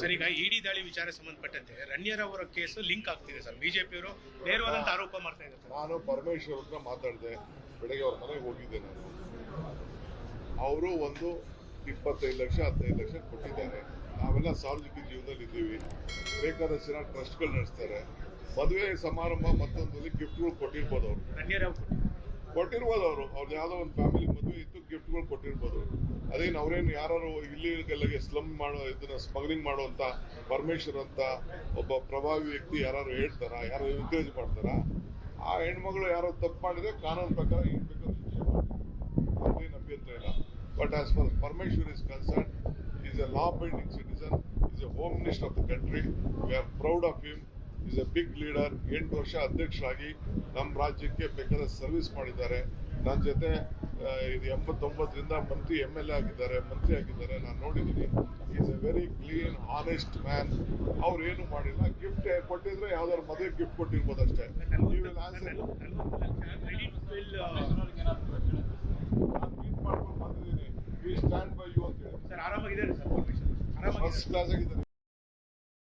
Sir ಈಗ ಇಡಿ ದಾಳಿ ವಿಚಾರ ಸಂಬಂಧಪಟ್ಟಂತೆ ರಣ್ಯರ ಅವರ ಕೇಸು ಲಿಂಕ್ ಆಗ್ತಿದೆ ಸರ್. ಬಿಜೆಪಿಯವರು ನೇರವಾದಂತ ಆರೋಪ ಮಾಡ್ತಾ ಇದ್ದಾರೆ ನಾನು ಪರಮೇಶ್ವರ್ ಹತ್ರ ಮಾತಾಡಿದೆ. ಬೆಳಗ್ಗೆ ಅವ್ರ ಮನೆಗೆ ಹೋಗಿದ್ದೆ ನಾನು. ಅವರು ಒಂದು ಇಪ್ಪತ್ತೈದು ಲಕ್ಷ ಹದಿನೈದು ಲಕ್ಷ ಕೊಟ್ಟಿದ್ದಾರೆ. ನಾವೆಲ್ಲ ಸಾರ್ವಜನಿಕ ಜೀವನದಲ್ಲಿ ಇದ್ದೀವಿ. ಬೇಕಾದಷ್ಟು ಜನ ಟ್ರಸ್ಟ್ಗಳು ನಡೆಸ್ತಾರೆ. ಮದುವೆ ಸಮಾರಂಭ ಮತ್ತೊಂದಲ್ಲಿ ಗಿಫ್ಟ್ಗಳು ಕೊಟ್ಟಿರ್ಬೋದು ಅವರು. ಕೊಟ್ಟಿರ್ಬೋದು ಅವರು. ಅವ್ರದ್ದು ಯಾವುದೋ ಒಂದು ಫ್ಯಾಮಿಲಿ ಮದುವೆ ಇತ್ತು. ಗಿಫ್ಟ್ಗಳು ಕೊಟ್ಟಿರ್ಬೋದು. ಅದೇನು ಅವ್ರೇನು ಯಾರು ಇಲ್ಲಿಗೆಲ್ಲಗೆ ಸ್ಲಮ್ ಮಾಡೋ, ಇದನ್ನ ಸ್ಮಗ್ಲಿಂಗ್ ಮಾಡುವಂತ ಪರಮೇಶ್ವರ್ ಅಂತ ಒಬ್ಬ ಪ್ರಭಾವಿ ವ್ಯಕ್ತಿ ಯಾರು ಹೇಳ್ತಾರ ಯಾರು ಎನ್ಕರೇಜ್ ಮಾಡ್ತಾರ, ಆ ಹೆಣ್ಮಗಳು ಯಾರೋ ತಪ್ಪು ಮಾಡಿದ್ರೆ ಕಾನೂನು ಪ್ರಕಾರ ಏನ್ ಬೇಕಾದ್ರೂ ಅದೇನು ಅಭ್ಯಂತರ ಇಲ್ಲ. But as far Parameshwar is concern is a law binding citizen is a home minister of the country we are proud of him is a big leader ಎಂಟು ವರ್ಷ ಅಧ್ಯಕ್ಷರಾಗಿ ನಮ್ಮ ರಾಜ್ಯಕ್ಕೆ ಬೇಕಾದ ಸರ್ವಿಸ್ ಮಾಡಿದ್ದಾರೆ. ನನ್ನ ಜೊತೆ ಇದು ಎಂಬತ್ತೊಂಬತ್ತರಿಂದ ಮಂತ್ರಿ ಎಂ ಎಲ್ ಎ ಆಗಿದ್ದಾರೆ ಮಂತ್ರಿ ಆಗಿದ್ದಾರೆ ನಾನು ನೋಡಿದ್ದೀನಿ is a very clean honest man ಅವ್ರು ಏನು ಮಾಡಿಲ್ಲ ಗಿಫ್ಟ್ ಕೊಟ್ಟಿದ್ರೆ ಯಾವ್ದಾದ್ರು ಮದುವೆ ಗಿಫ್ಟ್ ಕೊಟ್ಟಿರ್ಬೋದು ಅಷ್ಟೇ. ಮಾಡ್ಕೊಂಡು ಬಂದಿದ್ದೀನಿ. ವಿ ಸ್ಟ್ಯಾಂಡ್ ಬೈ ಯು ಅಂತ ಹೇಳಿ. ಸರ್ ಆರಾಮಾಗಿದ್ದಾರೆ ಸರ್ ಪರಮೇಶ್ವರ್ ಆರಾಮಾಗಿದ್ದಾರೆ. ಫಸ್ಟ್ ಕ್ಲಾಸ್ ಆಗಿದ್ದಾರೆ.